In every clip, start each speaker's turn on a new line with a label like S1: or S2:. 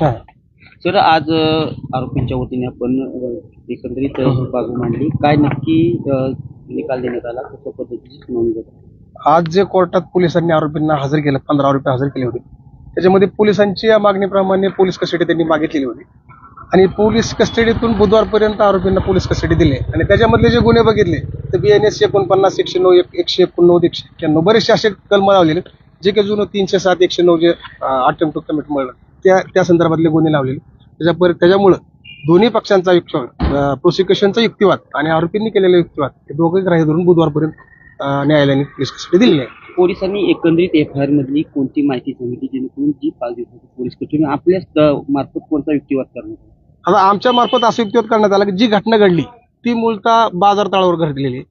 S1: हा.
S2: सर आज अ, आरोपींच्या वतीने आपण अ, एकंदरीत अ, बाजू मांडली. काय नक्की अ, निकाल देण्यात आला? कशा पद्धतीची सुनावणी झाली?
S1: आज जे कोर्टात पोलिसांनी आरोपींना हजर केलं पंधरा आरोपी हजर केले होते. त्याच्यामध्ये पोलिसांची या मागणीप्रमाणे पोलीस कस्टडी त्यांनी मागितलेली होती. आणि पोलीस कस्टडीतून बुधवारपर्यंत आरोपींना पोलीस कस्टडी दिली आणि त्याच्यामधले जे गुन्हे बघितले तर बी एन एस एकोणपन्नास एकशे नऊ एक- एकशे एकोणनव्वद एकशे एक्क्याण्णव बरेचसे असे कलम लावलेले जे काही जुनं तीनशे सात एकशे नऊ जे अटेम्प्ट टू कमिट म्हणलं त्या त्या संदर्भातले गुन्हे लावलेले. त्याच्या पर- त्याच्यामुळं दोन्ही पक्षांचा युक्तिवाद प्रोसिक्युशनचा युक्तिवाद आणि आरोपींनी केलेला युक्तिवाद हे दोघे ग्राह्य धरून बुधवारपर्यंत न्यायालयाने कस्टडी दिलेली आहे.
S2: पोलिसांनी एकंदरीत एफ आय आर मधली कोणती माहिती सांगितली जेणेकरून जी पाच दिवसाची पोलीस कस्टडी आपल्याच अ, मार्फत कोणता युक्तिवाद करण्यात आला?
S1: आता आमच्या मार्फत असं युक्तिवाद करण्यात आला की जी घटना घडली ती मूलतः बाजार तळावर घडलेली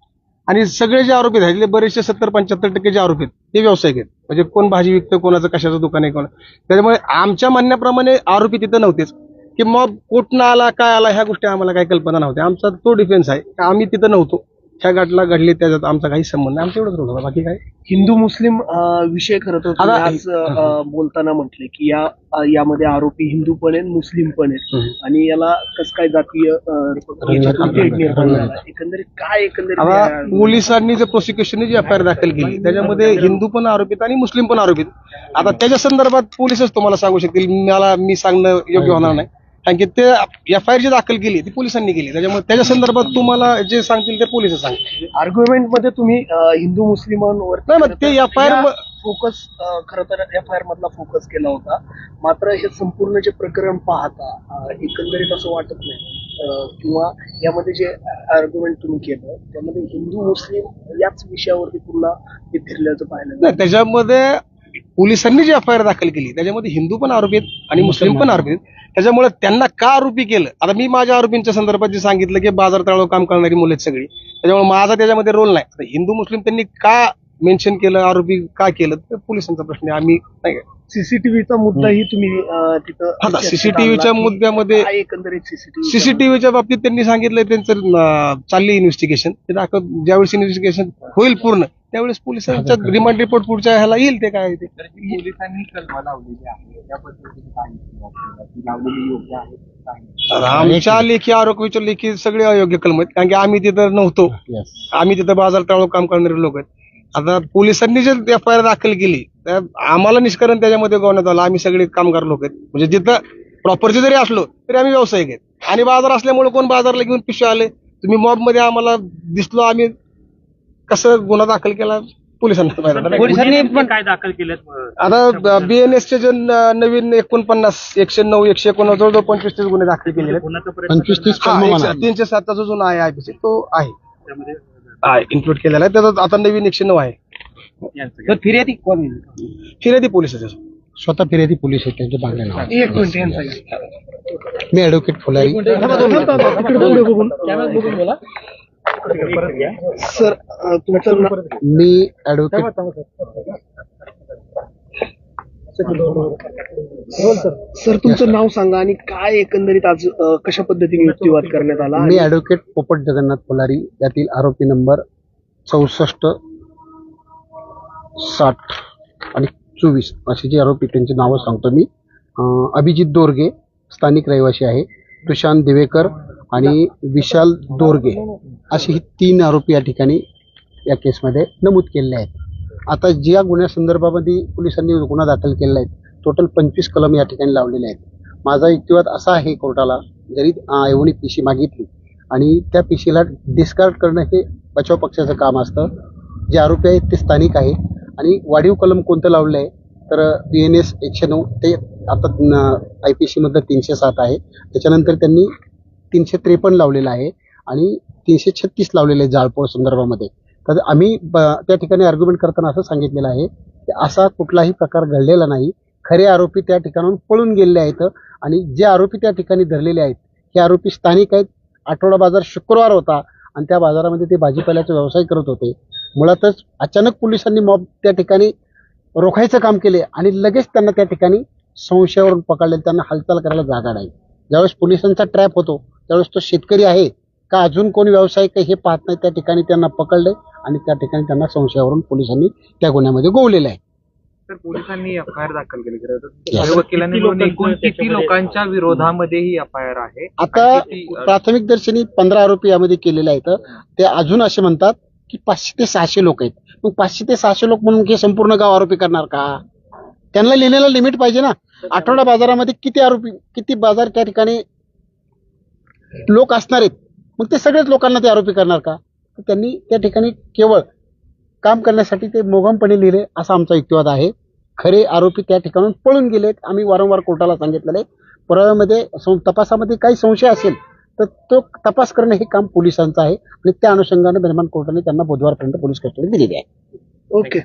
S1: आणि सगळे जे आरोपी आहेत बरेचसे सत्तर पंच्याहत्तर टक्के जे आरोपी आहेत ते व्यावसायिक आहेत. म्हणजे कोण भाजी विकतं कोणाचं कशाचं दुकान आहे कोण त्याच्यामुळे आमच्या म्हणण्याप्रमाणे आरोपी तिथं नव्हतेच. की मग कुठनं आला काय आला ह्या गोष्टी आम्हाला काही कल्पना नव्हत्या. आमचा तो डिफेन्स आहे आम्ही तिथं नव्हतो. ह्या घटना घडली त्याच्यात आमचा काही संबंध नाही. आमचं एवढंच होतं बाकी काय?
S3: हिंदू मुस्लिम अं, विषय खरं तर तुम्ही
S1: आता-
S3: आज अं, बोलताना म्हटले की या अं, यामध्ये आरोपी हिंदू पण आहेत मुस्लिम पण आहेत. आणि याला कस काय जातीय अं, याच्यातून तेढ निर्माण झाला. एकंदरीत काय एकंदरीत
S1: आता
S3: या-
S1: पोलिसांनी जे प्रोसिक्युशनने जी एफ आय आर दाखल केली त्याच्यामध्ये हिंदू पण आरोपित आणि मुस्लिम पण आरोपित. आता त्याच्या संदर्भात पोलिसच तुम्हाला सांगू शकतील. मला मी सांगणं योग्य होणार नाही. कारण की ते एफ आय आर जी दाखल केली ती पोलिसांनी केली. त्याच्यामुळे त्याच्या संदर्भात तुम्हाला जे सांगतील ते पोलीस सांगतील.
S3: आर्ग्युमेंटमध्ये तुम्ही अं, हिंदू मुस्लिमांवर
S1: नाही मग ते FIR म-
S3: फोकस खर तर एफ आय आर मधला फोकस केला होता. मात्र हे संपूर्ण जे प्रकरण पाहता अं, एकंदरीत असं वाटत नाही. अं, किंवा यामध्ये जे आर्ग्युमेंट तुम्ही केलं त्यामध्ये हिंदू मुस्लिम याच विषयावरती पुन्हा हे फिरल्याचं पाहिलं
S1: नाही त्याच्यामध्ये पोलिसांनी जी एफ आय आर दाखल केली त्याच्यामध्ये हिंदू पण आरोपी आहेत आणि मुस्लिम पण आरोपी आहेत. त्याच्यामुळे त्यांना का आरोपी केलं? आता मी माझ्या आरोपींच्या संदर्भात जे सांगितलं की बाजार तळावर काम करणारी मुलं आहेत सगळी. त्याच्यामुळे माझा त्याच्यामध्ये रोल नाही. आता हिंदू मुस्लिम त्यांनी का मेन्शन केलं आरोपी का केलं तर पोलिसांचा प्रश्न आहे. आम्ही नाही
S3: सीसीटीव्हीचा मुद्दाही तुम्ही अं, तिथं
S1: सीसीटीव्हीच्या मुद्द्यामध्ये
S3: एकंदरीत सीसीटीव्ही
S1: सीसीटीव्हीच्या बाबतीत त्यांनी सांगितलं त्यांचं चालली इन्व्हेस्टिगेशन ते दाखव ज्यावेळेस इन्व्हेस्टिगेशन होईल पूर्ण त्यावेळेस पोलिसांच्या रिमांड रिपोर्ट पुढच्या ह्याला येईल ते काय ते?
S4: पोलिसांनी कलमा लावलेली आहे. या पद्धतीने काय ती लावलेली योग्य आहे काय नाही.
S1: तर आमच्या लेखी. आरोपीच्या लेखी सगळे अयोग्य कलम आहेत. कारण की आम्ही तिथं नव्हतो. आम्ही तिथं बाजार तळावर काम करणारे लोक आहेत. आता पोलिसांनी जे एफ आय आर दाखल केली त्या आम्हाला निष्करण त्याच्यामध्ये गवण्यात आलं आम्ही सगळे कामगार लोक आहेत. म्हणजे जिथं प्रॉपरचे जरी असलो तरी आम्ही व्यावसायिक आहेत. आणि बाजार असल्यामुळे कोण बाजारला घेऊन पिशव्या आले? तुम्ही मॉबमध्ये आम्हाला दिसलो आम्ही कसं गुन्हा दाखल केला पोलिसांना माहिती आहे.
S2: पोलिसांनी पण
S5: काय दाखल केलेत
S1: आता बीएनएसचे जे न- नवीन एकोणपन्नास एकशे नऊ एकशे एकोणनव्वद जवळजवळ पंचवीस तीस गुन्हे दाखल केलेले आहेत.
S5: गुन्ह्याचा प्रयत्न
S1: पंचवीस तीस तीनशे सातचा जो जुना आहे आयपीसी तो आहे
S5: त्यामध्ये
S1: आहे इन्क्लूड केलेला आहे त्याचा आता नवीन एकशे नऊ आहे
S2: तर फिर्यादी कोण आहे?
S1: फिर्यादी पोलिसाचे
S6: स्वतः फिर्यादी पोलीस आहेत त्यांच्या मागण्या नाव
S3: एक मिनिट यांचा घ्या.
S6: मी फुलारी
S3: सर तुमचं
S6: मी ऍडव्होकेट
S3: सर. तुमचं नाव सांगा आणि काय एकंदरीत आज अं, कशा पद्धतीने युक्तिवाद करण्यात आला
S6: मी
S3: आणि
S6: ऍडव्होकेट पोपट जगन्नाथ फुलारी यातील आरोपी नंबर चौसष्ट साठ आणि चोवीस असे जे आरोपी त्यांची नावं सांगतो मी. अं, अभिजित दोरगे स्थानिक रहिवासी आहे. तुशांत दिवेकर आणि विशाल दोरगे असे ही तीन आरोपी या ठिकाणी या केसमध्ये नमूद केलेले आहेत. आता ज्या गुन्ह्यासंदर्भामध्ये पोलिसांनी गुन्हा दाखल केलेला आहे टोटल पंचवीस कलम या ठिकाणी लावलेले आहेत. माझा युक्तिवाद असा आहे कोर्टाला जरी एवढी पिशी मागितली आणि त्या पिशीला डिस्कार्ड करणं हे बचाव पक्षाचं काम असतं. जे आरोपी आहेत ते स्थानिक आहेत आणि वाढीव कलम कोणतं लावलं आहे तर बी एन एस एकशे नऊ ते आता आय पी सीमधलं तीनशे सात आहे. त्याच्यानंतर त्यांनी तीनशे त्रेपन्न लावलेलं आहे आणि तीनशे छत्तीस लावलेलं आहे जाळपोळ संदर्भामध्ये. तर आम्ही ब- त्या ठिकाणी आर्ग्युमेंट करताना असं सांगितलेलं आहे की असा कुठलाही प्रकार घडलेला नाही. खरे आरोपी त्या ठिकाणाहून पळून गेलेले आहेत आणि जे आरोपी त्या ठिकाणी धरलेले आहेत हे आरोपी स्थानिक आहेत. आठवडा बाजार शुक्रवार होता आणि त्या बाजारामध्ये ते भाजीपाल्याचा व्यवसाय करत होते. मुळातच अचानक पोलिसांनी मॉब त्या ठिकाणी रोखायचं काम केले आणि लगेच त्यांना त्या ठिकाणी संशयावरून पकडले त्यांना हालचाल करायला जागा नाही. ज्यावेळेस पोलिसांचा ट्रॅप होतो त्यावेळेस तो शेतकरी आहे का अजून कोणी व्यावसायिक आहे हे पाहत नाही त्या ठिकाणी त्यांना पकडले आणि त्या ठिकाणी त्यांना संशयावरून पोलिसांनी त्या गुन्ह्यामध्ये गोवलेलं आहे.
S4: तर पोलिसांनी एफ आय आर दाखल केली. खरं तर वकिलांनी मिळून एकूण किती लोकांच्या विरोधामध्ये ही एफ आय आर आहे
S6: आता प्राथमिक दर्शनी पंधरा आरोपी यामध्ये केलेले आहेत. ते अजून असे म्हणतात की पाचशे ते सहाशे लोक आहेत. मग पाचशे ते सहाशे लोक म्हणून हे संपूर्ण गाव आरोपी करणार का? त्यांना लिहिलेलं लिमिट पाहिजे ना. आठवडा बाजारामध्ये किती आरोपी किती बाजार त्या ठिकाणी लोक असणार आहेत. मग ते सगळेच लोकांना ते आरोपी करणार का? तर त्यांनी त्या ठिकाणी केवळ काम करण्यासाठी ते मोगमपणे लिहिले असा आमचा युक्तिवाद आहे. खरे आरोपी त्या ठिकाणून पळून गेलेत. आम्ही वारंवार कोर्टाला सांगितलेलं आहे. पुराव्यामध्ये सं- तपासामध्ये काही संशय असेल तर तो तपास करणं हे काम पोलिसांचं आहे आणि त्या अनुषंगाने बेरमान कोर्टाने त्यांना बुधवारपर्यंत पोलीस कस्टडी दिलेली आहे.
S3: ओके.